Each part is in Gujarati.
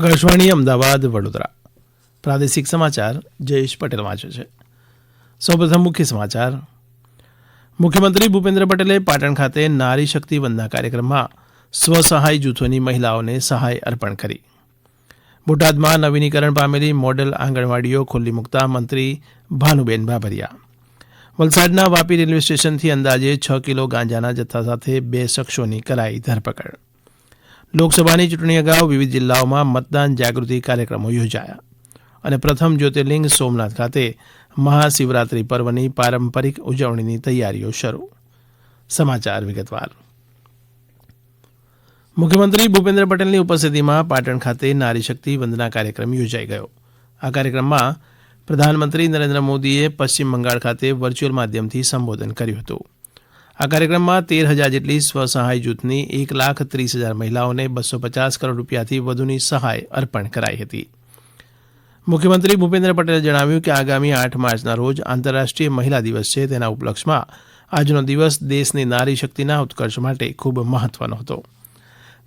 આકાશવાણી અમદાવાદ, વડોદરા. પ્રાદેશિક સમાચાર, જયેશ પટેલ વાંચે છે. સૌપ્રથમ મુખ્ય સમાચાર. મુખ્યમંત્રી ભૂપેન્દ્ર પટેલે પાટણ ખાતે નારી શક્તિ વંદના કાર્યક્રમમાં સ્વસહાય જૂથોની મહિલાઓને સહાય અર્પણ કરી. બોટાદમાં નવીનીકરણ પામેલી મોડેલ આંગણવાડીઓ ખુલ્લી મૂકતા મંત્રી ભાનુબેન ભાભરિયા. વલસાડના વાપી રેલવે સ્ટેશનથી અંદાજે છ કિલો ગાંજાના જથ્થા સાથે બે શખ્સોની કરાઈ ધરપકડ. લોકસભાની ચૂંટણી અગાઉ વિવિધ જિલ્લાઓમાં મતદાન જાગૃતિ કાર્યક્રમો યોજાયા. અને પ્રથમ જ્યોતિર્લિંગ સોમનાથ ખાતે મહાશિવરાત્રી પર્વની પારંપરિક ઉજવણીની તૈયારીઓ શરૂ. સમાચાર વિગતવાર. મુખ્યમંત્રી ભૂપેન્દ્ર પટેલની ઉપસ્થિતિમાં પાટણ ખાતે નારી શક્તિ વંદના કાર્યક્રમ યોજાઈ ગયો. આ કાર્યક્રમમાં પ્રધાનમંત્રી નરેન્દ્ર મોદીએ પશ્ચિમ બંગાળ ખાતે વર્ચ્યુઅલ માધ્યમથી સંબોધન કર્યું હતું. આ કાર્યક્રમમાં તેર હજાર જેટલી સ્વસહાય જૂથની એક લાખ ત્રીસ હજાર મહિલાઓને બસો પચાસ કરોડ રૂપિયાથી વધુની સહાય અર્પણ કરાઈ હતી. મુખ્યમંત્રી ભૂપેન્દ્ર પટેલે જણાવ્યું કે આગામી આઠ માર્ચના રોજ આંતરરાષ્ટ્રીય મહિલા દિવસ છે. તેના ઉપલક્ષમાં આજનો દિવસ દેશની નારી શક્તિના ઉત્કર્ષ માટે ખૂબ મહત્વનો હતો.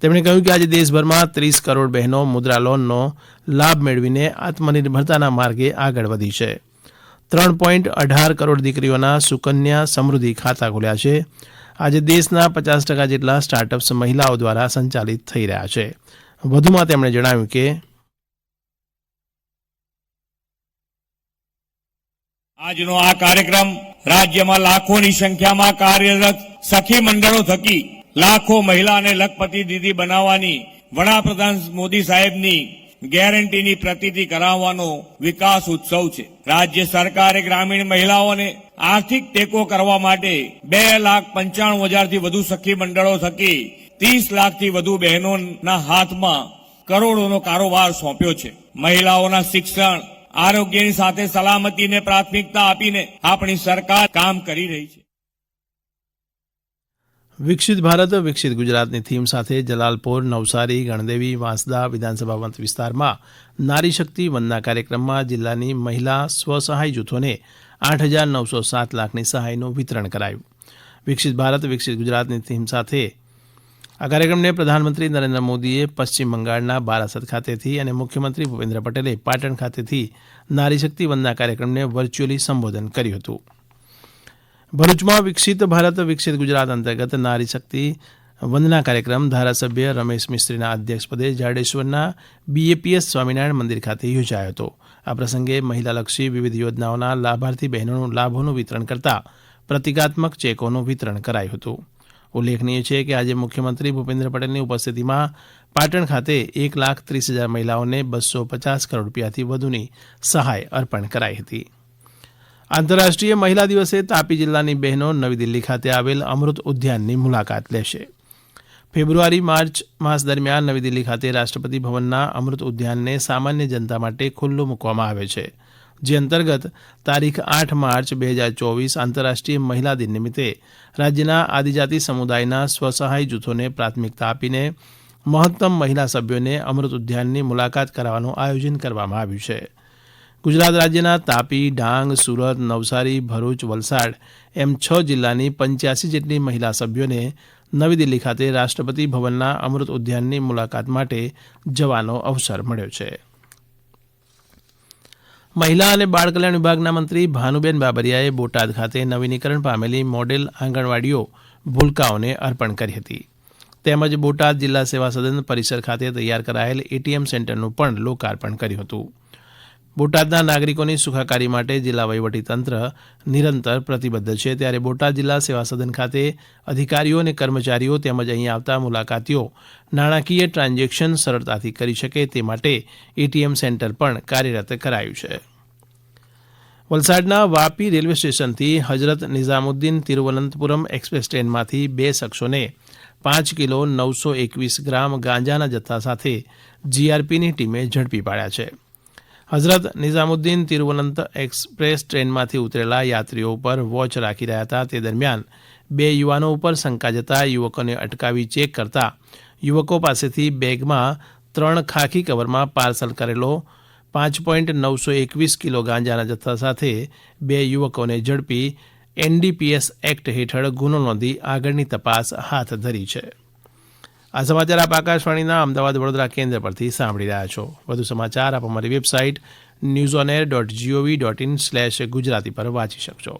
તેમણે કહ્યું કે આજે દેશભરમાં ત્રીસ કરોડ બહેનો મુદ્રા લોનનો લાભ મેળવીને આત્મનિર્ભરતાના માર્ગે આગળ વધી છે. ત્રણ પોઈન્ટ અઢાર કરોડ દીકરીઓના સુકન્યા સમૃદ્ધિ ખાતા ખોલ્યા છે. આજે દેશના પચાસ ટકા જેટલા સ્ટાર્ટઅપ્સ મહિલાઓ દ્વારા સંચાલિત થઈ રહ્યા છે. વધુમાં તેમણે જણાવ્યું કે આજનો આ કાર્યક્રમ રાજ્યમાં લાખોની સંખ્યામાં કાર્યરત સખી મંડળો થકી લાખો મહિલા અને લખપતિ દીદી બનાવવાની વડાપ્રધાન મોદી સાહેબની ગેરંટીની પ્રતીતિ કરાવવાનો વિકાસ ઉત્સવ છે. રાજ્ય સરકારે ગ્રામીણ મહિલાઓને આર્થિક ટેકો કરવા માટે બે લાખ પંચાણું હજારથી વધુ સખી મંડળો થકી ત્રીસ લાખથી વધુ બહેનોના હાથમાં કરોડોનો કારોબાર સોંપ્યો છે. મહિલાઓના શિક્ષણ, આરોગ્યની સાથે સલામતીને પ્રાથમિકતા આપીને આપણી સરકાર કામ કરી રહી છે. વિકસિત ભારત, વિકસિત ગુજરાતની થીમ સાથે જલાલપોર, નવસારી, ગણદેવી, વાંસદા વિધાનસભા મત વિસ્તારમાં નારી શક્તિ વંદના કાર્યક્રમમાં જિલ્લાની મહિલા સ્વસહાય જૂથોને આઠ હજાર નવસો સાત લાખની સહાયનું વિતરણ કરાયું. વિકસિત ભારત, વિકસિત ગુજરાતની થીમ સાથે આ કાર્યક્રમને પ્રધાનમંત્રી નરેન્દ્ર મોદીએ પશ્ચિમ બંગાળના બારાસત ખાતેથી અને મુખ્યમંત્રી ભૂપેન્દ્ર પટેલે પાટણ ખાતેથી નારી શક્તિ વંદના કાર્યક્રમને વર્ચ્યુઅલી સંબોધન કર્યું હતું. ભરૂચમાં વિકસિત ભારત, વિકસિત ગુજરાત અંતર્ગત નારી શક્તિ વંદના કાર્યક્રમ ધારાસભ્ય રમેશ મિસ્ત્રીના અધ્યક્ષપદે જાડેશ્વરના બીએપીએસ સ્વામિનારાયણ મંદિર ખાતે યોજાયો હતો. આ પ્રસંગે મહિલાલક્ષી વિવિધ યોજનાઓના લાભાર્થી બહેનોનું લાભોનું વિતરણ કરતા પ્રતિકાત્મક ચેકોનું વિતરણ કરાયું હતું. ઉલ્લેખનીય છે કે આજે મુખ્યમંત્રી ભૂપેન્દ્ર પટેલની ઉપસ્થિતિમાં પાટણ ખાતે એક લાખ ત્રીસ હજાર મહિલાઓને બસો પચાસ કરોડ રૂપિયાથી વધુની સહાય અર્પણ કરાઈ હતી. આંતરરાષ્ટ્રીય મહિલા દિવસે તાપી જિલ્લાની બહેનો નવી દિલ્હી ખાતે આવેલ અમૃત ઉદ્યાનની મુલાકાત લેશે. ફેબ્રુઆરી, માર્ચ માસ દરમિયાન નવી દિલ્હી ખાતે રાષ્ટ્રપતિ ભવનના અમૃત ઉદ્યાનને સામાન્ય જનતા માટે ખુલ્લું મૂકવામાં આવે છે. જે અંતર્ગત તારીખ આઠ માર્ચ બે હજાર ચોવીસ આંતરરાષ્ટ્રીય મહિલા દિન નિમિત્તે રાજ્યના આદિજાતિ સમુદાયના સ્વસહાય જૂથોને પ્રાથમિકતા આપીને મહત્તમ મહિલા સભ્યોને અમૃત ઉદ્યાનની મુલાકાત કરાવવાનું આયોજન કરવામાં આવ્યું છે. ગુજરાત રાજ્યના તાપી, ડાંગ, સુરત, નવસારી, ભરૂચ, વલસાડ એમ છ જિલ્લાની પંચ્યાસી જેટલી મહિલા સભ્યોને નવી દિલ્હી ખાતે રાષ્ટ્રપતિ ભવનના અમૃત ઉદ્યાનની મુલાકાત માટે જવાનો અવસર મળ્યો છે. મહિલા અને બાળ કલ્યાણ વિભાગના મંત્રી ભાનુબેન બાબરિયાએ બોટાદ ખાતે નવીનીકરણ પામેલી મોડેલ આંગણવાડીઓ ભૂલકાઓને અર્પણ કરી હતી. તેમજ બોટાદ જિલ્લા સેવા સદન પરિસર ખાતે તૈયાર કરાયેલ એટીએમ સેન્ટરનું પણ લોકાર્પણ કર્યું હતું. બોટાદના નાગરિકોની સુખાકારી માટે જિલ્લા વહીવટીતંત્ર નિરંતર પ્રતિબદ્ધ છે. ત્યારે બોટાદ જિલ્લા સેવા સદન ખાતે અધિકારીઓ અને કર્મચારીઓ તેમજ અહીં આવતા મુલાકાતીઓ નાણાકીય ટ્રાન્ઝેક્શન સરળતાથી કરી શકે તે માટે એટીએમ સેન્ટર પણ કાર્યરત કરાયું છે. વલસાડના વાપી રેલવે સ્ટેશનથી હજરત નિઝામુદ્દીન તિરુવનંતપુરમ એક્સપ્રેસ ટ્રેનમાંથી બે શખ્સોને પાંચ કિલો નવસો એકવીસ ગ્રામ ગાંજાના જથ્થા સાથે જીઆરપીની ટીમે ઝડપી પાડ્યા છે. હઝરત નિઝામુદ્દીન તિરુવનંત એક્સપ્રેસ ટ્રેનમાંથી ઉતરેલા યાત્રીઓ ઉપર વોચ રાખી રહ્યા હતા. તે દરમિયાન બે યુવાનો ઉપર શંકા જતા યુવકોને અટકાવી ચેક કરતા યુવકો પાસેથી બેગમાં ત્રણ ખાખી કવરમાં પાર્સલ કરેલો પાંચ પોઈન્ટ નવસો એકવીસ કિલો ગાંજાના જથ્થા સાથે બે યુવકોને ઝડપી એનડીપીએસ એક્ટ હેઠળ ગુનો નોંધી આગળની તપાસ હાથ ધરી છે. આ સમાચાર આપ આકાશવાણીના અમદાવાદ વડોદરા કેન્દ્ર પરથી સાંભળી રહ્યા છો. વધુ સમાચાર આપ અમારી website news on air dot gov dot in slash Gujarati પર વાંચી શકશો.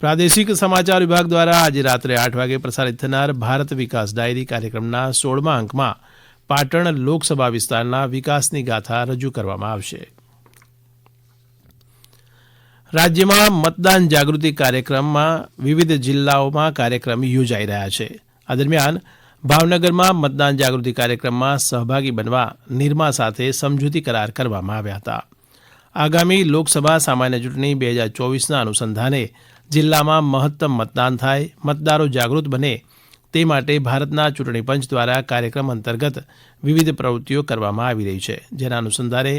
પ્રાદેશિક સમાચાર વિભાગ દ્વારા આજે રાત્રે આઠ વાગે પ્રસારિત થનાર ભારત વિકાસ ડાયરી કાર્યક્રમના સોળમા અંકમાં પાટણ લોકસભા વિસ્તારના વિકાસની ગાથા રજૂ કરવામાં આવશે. રાજ્યમાં મતદાન જાગૃતિ કાર્યક્રમમાં વિવિધ જિલ્લાઓમાં કાર્યક્રમ યોજાઈ રહ્યા છે. આ દરમિયાન ભાવનગરમાં મતદાન જાગૃતિ કાર્યક્રમમાં સહભાગી બનવા નિરમા સાથે સમજૂતી કરાર કરવામાં આવ્યા હતા. આગામી લોકસભા સામાન્ય ચૂંટણી બે હજાર ચોવીસના અનુસંધાને જિલ્લામાં મહત્તમ મતદાન થાય, મતદારો જાગૃત બને તે માટે ભારતના ચૂંટણી પંચ દ્વારા કાર્યક્રમ અંતર્ગત વિવિધ પ્રવૃત્તિઓ કરવામાં આવી રહી છે, જેના અનુસંધાને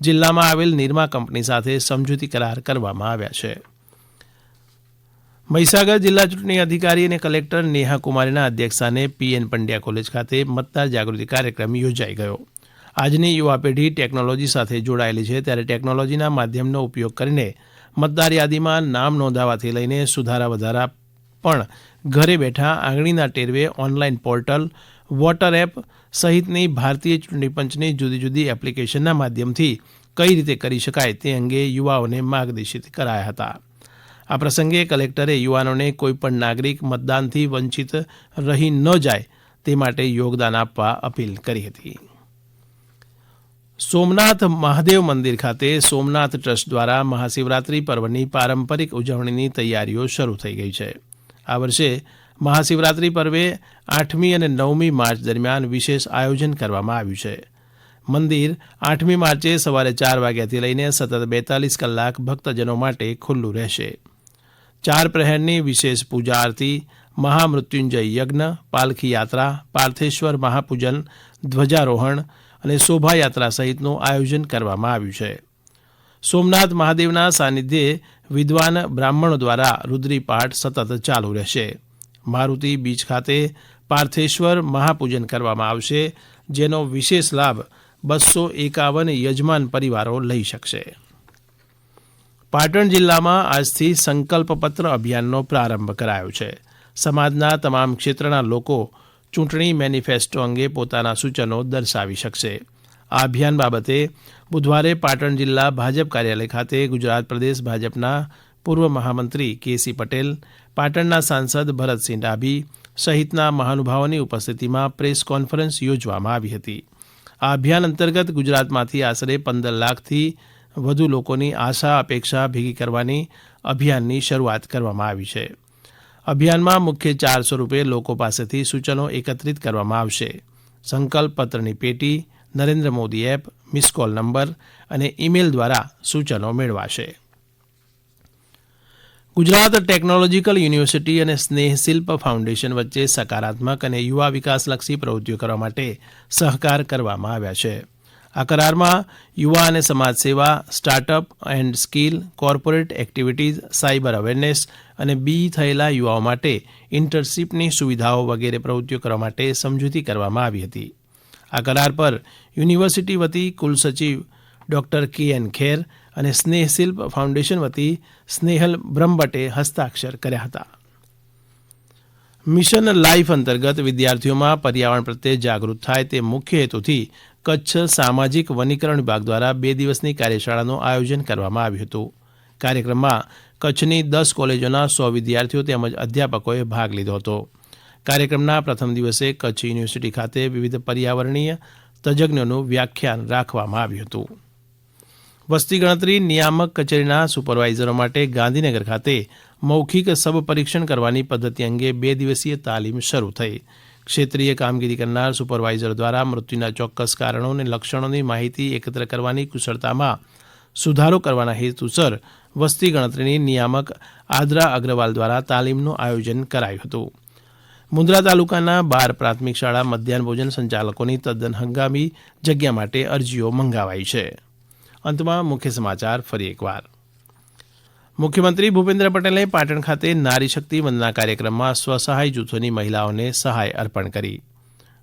જિલ્લામાં આવેલ નિરમા કંપની સાથે સમજૂતી કરાર કરવામાં આવ્યા છે. મહીસાગર જિલ્લા ચૂંટણી અધિકારી અને કલેક્ટર નેહા કુમારીના અધ્યક્ષસ્થાને પીએન પંડ્યા કોલેજ ખાતે મતદાર જાગૃતિ કાર્યક્રમ યોજાઈ ગયો. આજની યુવા પેઢી ટેકનોલોજી સાથે જોડાયેલી છે ત્યારે ટેકનોલોજીના માધ્યમનો ઉપયોગ કરીને મતદાર યાદીમાં નામ નોંધાવાથી લઈને સુધારા વધારા પણ ઘરે બેઠા આંગળીના ટેરવે, ઓનલાઈન પોર્ટલ, વોટર એપ સહિતની ભારતીય ચૂંટણી પંચની જુદી જુદી એપ્લિકેશનના માધ્યમથી કઈ રીતે કરી શકાય તે અંગે યુવાઓને માર્ગદર્શિત કરાયા હતા. આ પ્રસંગે કલેક્ટરે યુવાનોને કોઈપણ નાગરિક મતદાનથી વંચિત રહી ન જાય તે માટે યોગદાન આપવા અપીલ કરી હતી. સોમનાથ મહાદેવ મંદિર ખાતે સોમનાથ ટ્રસ્ટ દ્વારા મહાશિવરાત્રી પર્વની પારંપરિક ઉજવણીની તૈયારીઓ શરૂ થઈ ગઈ છે. આ વર્ષે મહાશિવરાત્રી પર્વે આઠમી અને નવમી માર્ચ દરમિયાન વિશેષ આયોજન કરવામાં આવ્યું છે. મંદિર આઠમી માર્ચે સવારે ચાર વાગ્યાથી લઈને સતત બેતાલીસ કલાક ભક્તજનો માટે ખુલ્લું રહેશે. ચાર પ્રહેરની વિશેષ પૂજા આરતી મહામૃત્યુંજય યજ્ઞ પાલખી યાત્રા પાર્થેશ્વર મહાપૂજન, ધ્વજારોહણ અને શોભાયાત્રા સહિતનું આયોજન કરવામાં આવ્યું છે. સોમનાથ મહાદેવના સાનિધ્યે વિદ્વાન બ્રાહ્મણો દ્વારા રુદ્રી પાઠ સતત ચાલુ રહેશે. મારુતિ બીચ ખાતે પાર્થેશ્વર મહાપૂજન કરવામાં આવશે, જેનો વિશેષ લાભ બસો એકાવન યજમાન પરિવારો લઈ શકશે. પાટણ જિલ્લામાં આજથી સંકલ્પપત્ર અભિયાનનો પ્રારંભ કરાયો છે. સમાજના તમામ ક્ષેત્રના લોકો ચૂંટણી મેનિફેસ્ટો અંગે પોતાના સૂચનો દર્શાવી શકશે. આ અભિયાન બાબતે બુધવારે પાટણ જિલ્લા ભાજપ કાર્યાલય ખાતે ગુજરાત પ્રદેશ ભાજપના પૂર્વ મહામંત્રી કેસી પટેલ, પાટણના સાંસદ ભરતસિંહ ડાભી સહિતના મહાનુભાવોની ઉપસ્થિતિમાં પ્રેસ કોન્ફરન્સ યોજવામાં આવી હતી. આ અભિયાન અંતર્ગત ગુજરાતમાંથી આશરે પંદર લાખથી વધુ લોકોની આશા, અપેક્ષા ભેગી કરવાની અભિયાનની શરૂઆત કરવામાં આવી છે. અભિયાનમાં મુખ્ય ચાર સ્વરૂપે લોકો પાસેથી સૂચનો એકત્રિત કરવામાં આવશે. સંકલ્પ પત્રની પેટી, Narendra Modi app, missed call number અને ઇમેલ દ્વારા સૂચનો મેળવાશે. ગુજરાત ટેકનોલોજીકલ યુનિવર્સિટી અને સ્નેહશિલ્પ ફાઉન્ડેશન વચ્ચે સકારાત્મક અને યુવા વિકાસલક્ષી પ્રવૃત્તિઓ કરવા માટે સહકાર કરવામાં આવ્યા છે. આ કરારમાં યુવા અને સમાજ સેવા startup and skill, corporate activities, cyber awareness અને બી થયેલા યુવાઓ માટે ઇન્ટર્નશીપની સુવિધાઓ વગેરે પ્રવૃત્તિઓ કરવા માટે સમજૂતી કરવામાં આવી હતી. આ કરાર પર યુનિવર્સિટી વતી કુલસચિવ ડોક્ટર કે એન ખેર અને સ્નેહશિલ્પ ફાઉન્ડેશન વતી સ્નેહલ બ્રહ્મભટ્ટે હસ્તાક્ષર કર્યા હતા. મિશન લાઈફ અંતર્ગત વિદ્યાર્થીઓમાં પર્યાવરણ પ્રત્યે જાગૃત થાય તે મુખ્ય હેતુથી કચ્છ સામાજિક વનીકરણ વિભાગ દ્વારા બે દિવસની કાર્યશાળાનું આયોજન કરવામાં આવ્યું હતું. કાર્યક્રમમાં કચ્છની દસ કોલેજોના સો વિદ્યાર્થીઓ તેમજ અધ્યાપકોએ ભાગ લીધો હતો. કાર્યક્રમના પ્રથમ દિવસે કચ્છ યુનિવર્સિટી ખાતે વિવિધ પર્યાવરણીય તજજ્ઞોનું વ્યાખ્યાન રાખવામાં આવ્યું હતું. વસ્તી ગણતરી નિયામક કચેરીના સુપરવાઇઝરો માટે ગાંધીનગર ખાતે મૌખિક સબ પરીક્ષણ કરવાની પદ્ધતિ અંગે બે દિવસીય તાલીમ શરૂ થઈ. ક્ષેત્રીય કામગીરી કરનાર સુપરવાઇઝર દ્વારા મૃત્યુના ચોક્કસ કારણો અને લક્ષણોની માહિતી એકત્ર કરવાની કુશળતામાં સુધારો કરવાના હેતુસર વસ્તી ગણતરીની નિયામક આદ્રા અગ્રવાલ દ્વારા તાલીમનું આયોજન કરાયું હતું. મુન્દ્રા તાલુકાના બાર પ્રાથમિક શાળા મધ્યાહન ભોજન સંચાલકોની તદ્દન હંગામી જગ્યા માટે અરજીઓ મંગાવાઈ છે. અંતમાં મુખ્ય સમાચાર ફરી એકવાર. મુખ્યમંત્રી ભૂપેન્દ્ર પટેલે પાટણ ખાતે નારી શક્તિ વંદના કાર્યક્રમમાં સ્વસહાય જૂથોની મહિલાઓને સહાય અર્પણ કરી.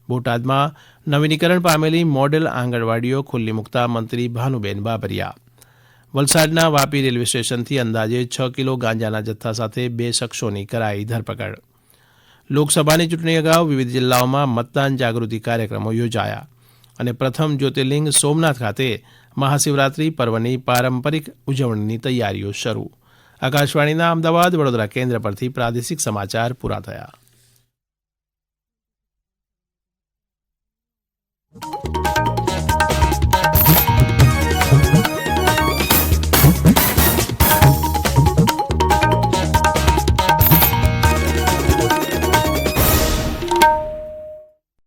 બોટાદમાં નવીનીકરણ પામેલી મોડેલ આંગણવાડીઓ ખુલ્લી મૂકતા મંત્રી ભાનુબેન બાબરિયા. વલસાડના વાપી રેલવે સ્ટેશનથી અંદાજે છ કિલો ગાંજાના જથ્થા સાથે બે શખ્સોની કરાઈ ધરપકડ. લોકસભાની ચૂંટણી અગાઉ વિવિધ જિલ્લાઓમાં મતદાન જાગૃતિ કાર્યક્રમો યોજાયા અને પ્રથમ જ્યોતિર્લિંગ સોમનાથ ખાતે મહાશિવરાત્રી પર્વની પારંપરિક ઉજવણીની તૈયારીઓ શરૂ. આકાશવાણીના અમદાવાદ વડોદરા કેન્દ્ર પરથી પ્રાદેશિક સમાચાર પૂરા થયા.